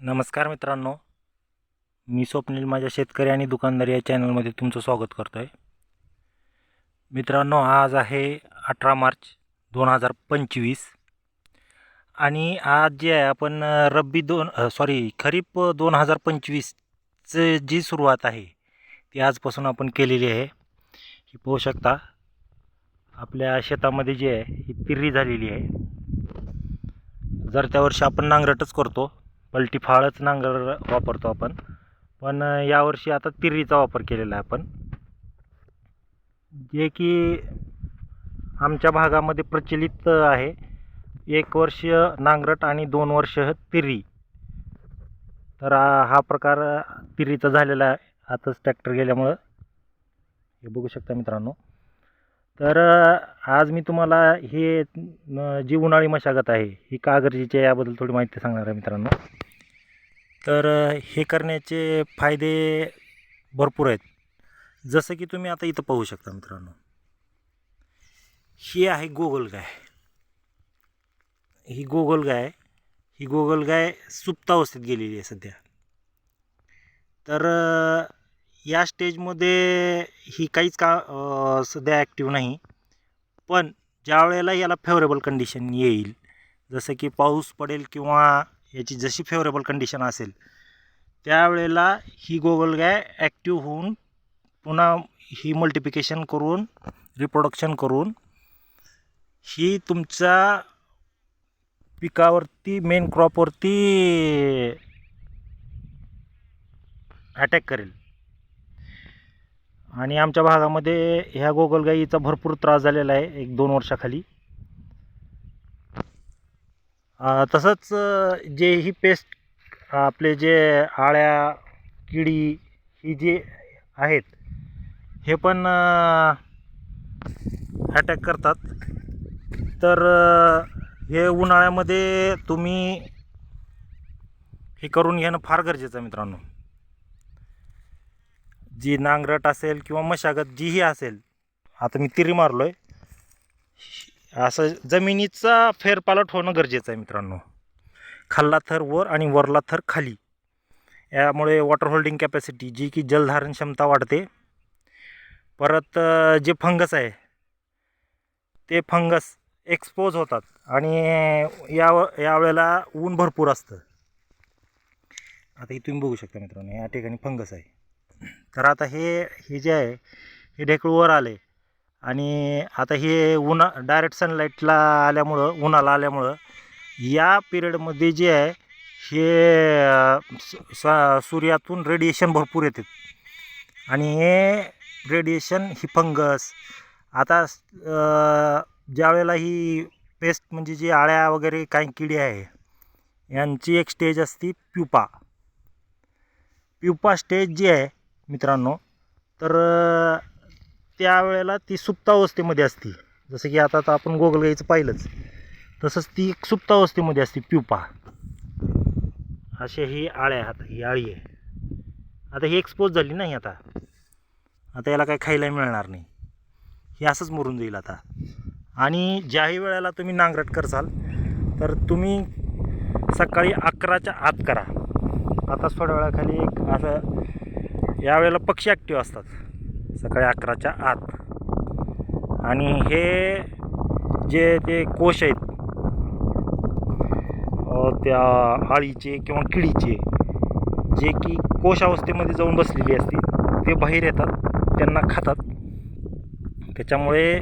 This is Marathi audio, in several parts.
नमस्कार मित्रांनो. मी स्वप्नील माझ्या शेतकरी आणि दुकानदार या चॅनलमध्ये तुमचं स्वागत करतो आहे मित्रांनो आज आहे अठरा मार्च दोन हजार पंचवीस आणि आज जे आहे आपण रब्बी दोन सॉरी खरीप दोन हजार पंचवीसचं जी सुरुवात आहे ती आजपासून आपण केलेली आहे. ही पाहू शकता आपल्या शेतामध्ये जी आहे ही तिर्री झालेली आहे. जर त्या वर्षी आपण नांगरटच करतो पलटी फाळच नांगर वापरतो आपण. पण यावर्षी आता तिरीचा वापर केलेला आहे आपण. जे की आमच्या भागामध्ये प्रचलित आहे. एक वर्ष नांगरट आणि दोन वर्ष तिरी. तर हा प्रकार तिरीचा झालेला आहे. आताच ट्रॅक्टर गेल्यामुळं. हे बघू शकता मित्रांनो. तर आज मी तुम्हाला हे जी उन्हाळी मशागत आहे ही का गरजेची आहे याबद्दल थोडी माहिती सांगणार आहे मित्रांनो. तर हे करण्याचे फायदे भरपूर आहेत. जसं की तुम्ही आता इथं पाहू शकता मित्रांनो. ही आहे गोगलगाय ही गोगलगाय ही गोगलगाय सुप्तावस्थेत गेलेली आहे सध्या. तर या स्टेजमध्ये ही काहीच का सध्या ॲक्टिव्ह नाही. पण ज्या वेळेला याला फेवरेबल कंडिशन येईल जसं की पाऊस पडेल किंवा याची जशी फेवरेबल कंडिशन असेल त्यावेळेला ही गोगलगाय ॲक्टिव्ह होऊन पुन्हा ही मल्टिप्लिकेशन करून रिप्रोडक्शन करून ही तुमच्या पिकावरती मेन क्रॉपवरती अटॅक करेल. आणि आमच्या भागामध्ये ह्या गोगलगाईचा भरपूर त्रास झालेला आहे एक दोन वर्षाखाली. तसंच जे ही पेस्ट आपले जे आळ्या किडी ही जे आहेत हे पण अटॅक करतात. तर हे उन्हाळ्यामध्ये तुम्ही हे करून घेणं फार गरजेचं आहे मित्रांनो. जी नांगरट असेल किंवा मशागत जीही असेल आता मी तिरी मारलो आहे असं जमिनीचा फेरपालट होणं गरजेचं आहे मित्रांनो. खाल्ला थर वर आणि वरला थर खाली. यामुळे वॉटर होल्डिंग कॅपॅसिटी जी की जलधारण क्षमता वाढते. परत जे फंगस आहे ते फंगस एक्सपोज होतात आणि या यावेळेला ऊन भरपूर असतं. आता हे तुम्ही बघू शकता मित्रांनो या ठिकाणी फंगस आहे. तर आता हे हे जे आहे हे ढेकळू वर आले. आणि आता हे उन्हा डायरेक्ट सनलाईटला आल्यामुळं उन्हाला आल्यामुळं या पिरियडमध्ये जे आहे हे स- स- सूर्यातून रेडिएशन भरपूर येते. आणि हे रेडिएशन ही फंगस आता ज्यावेळेला ज्या वेळेला ही पेस्ट म्हणजे जी आळ्या वगैरे काही किडी आहे यांची एक स्टेज असते प्युपा. प्युपा स्टेज जी आहे मित्रांनो तर त्यावेळेला ती सुप्तावस्थेमध्ये असते. जसं की आता आता आपण गोगलगाईचं पाहिलंच. तसंच ती एक सुप्तावस्थेमध्ये असते प्युपा अशा ही आळ्या आता ही आळी आहे. आता ही एक्सपोज झाली नाही आता. आता याला काही खायला मिळणार नाही. हे असंच मरून जाईल आता. आणि ज्याही वेळेला तुम्ही नांगरट करसाल तर तुम्ही सकाळी अकराच्या आत करा. आता थोड्या वेळाखाली एक असं यावेळेला पक्षी ॲक्टिव्ह असतात. सकाळी अकराच्या आत. आणि हे जे ते कोश आहेत त्या आळीचे किंवा किडीचे जे की कोश अवस्थेमध्ये जाऊन बसलेली असते ते बाहेर येतात त्यांना खातात. त्याच्यामुळे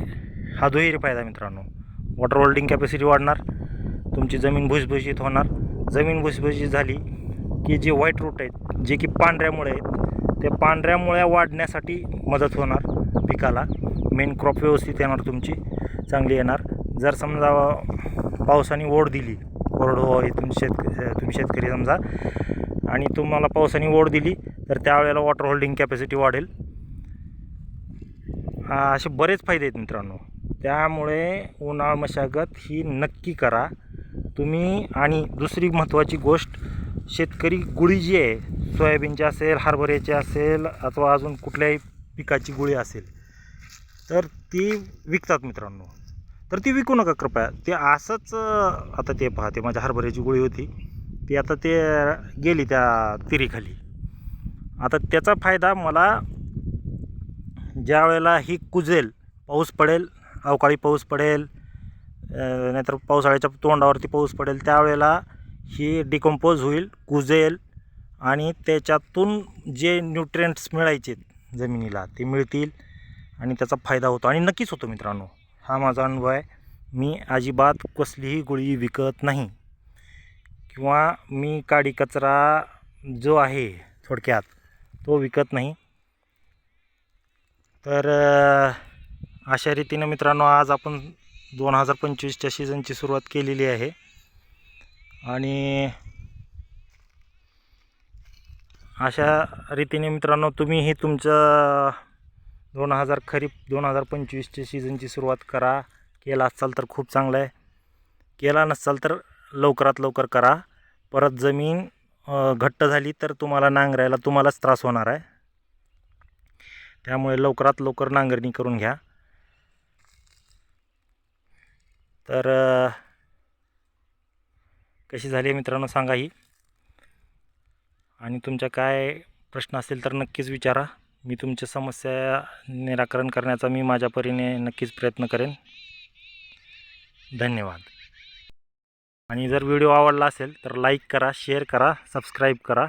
हा दुहेरी फायदा मित्रांनो. वॉटर होल्डिंग कॅपॅसिटी वाढणार तुमची जमीन भुसभुशीत होणार. जमीन भुसभुशीत झाली की जे व्हाईट रूट आहेत जे की पांढऱ्यामुळे आहेत ते पांढऱ्यामुळ्या वाढण्यासाठी मदत होणार पिकाला. मेन क्रॉप व्यवस्थित येणार तुमची चांगली येणार. जर समजा पावसाने ओढ दिली कोरडवाहू हे तुम्ही शेतक तुम्ही शेतकरी समजा आणि तुम्हाला पावसाने ओढ दिली तर त्यावेळेला वॉटर होल्डिंग कॅपॅसिटी वाढेल. असे बरेच फायदे आहेत मित्रांनो. त्यामुळे उन्हाळ मशागत ही नक्की करा. तुम्ही आणि दुसरी महत्त्वाची गोष्ट शेतकरी गुळी जी आहे सोयाबीनची असेल हरभऱ्याची असेल अथवा अजून कुठल्याही पिकाची गुळी असेल तर ती विकतात मित्रांनो. तर ती विकू नका कृपया. ते असंच आता ते पहा ते माझ्या हरभऱ्याची गोळी होती. ती आता ते गेली त्या तिरीखाली. आता त्याचा फायदा मला ज्या वेळेला ही कुजेल पाऊस पडेल अवकाळी पाऊस पडेल नाहीतर पावसाळ्याच्या तोंडावरती पाऊस पडेल त्यावेळेला ही डिकम्पोज होईल कुजेल आणि त्याच्यातून जे न्यूट्रिएंट्स मिळायचे जमिनीला ते मिळतील आणि त्याचा फायदा होतो. आणि नक्कीच होतो मित्रांनो हा माझा अनुभव आहे. मी अजिबात कसलीही गोळी विकत नाही. किंवा मी काडी कचरा जो आहे थोडक्यात तो विकत नाही. तर अशा रीतीनं मित्रांनो आज आपण दोन हजार पंचवीसच्या सीझनची सुरुवात केलेली आहे. आणि अशा रीतीने मित्रांनो तुम्हीही तुमचं दोन हजार खरीप दोन हजार पंचवीसच्या सीझनची सुरुवात करा. केला असाल तर खूप चांगलं आहे. केला नसाल तर लवकरात लवकर करा. परत जमीन घट्ट झाली तर तुम्हाला नांगरायला तुम्हालाच त्रास होणार आहे. त्यामुळे लवकरात लवकर नांगरणी करून घ्या. तर कशी झाली आहे मित्रांनो सांगा ही. आणि तुमच्या काय प्रश्न असतील तर नक्कीच विचारा. मी तुमच्या समस्या निराकरण करण्याचा मी माझ्या परीने नक्कीच प्रयत्न करेन. धन्यवाद. आणि जर व्हिडिओ आवडला असेल तर लाईक करा शेअर करा सबस्क्राईब करा.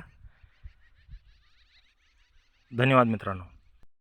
धन्यवाद मित्रांनो.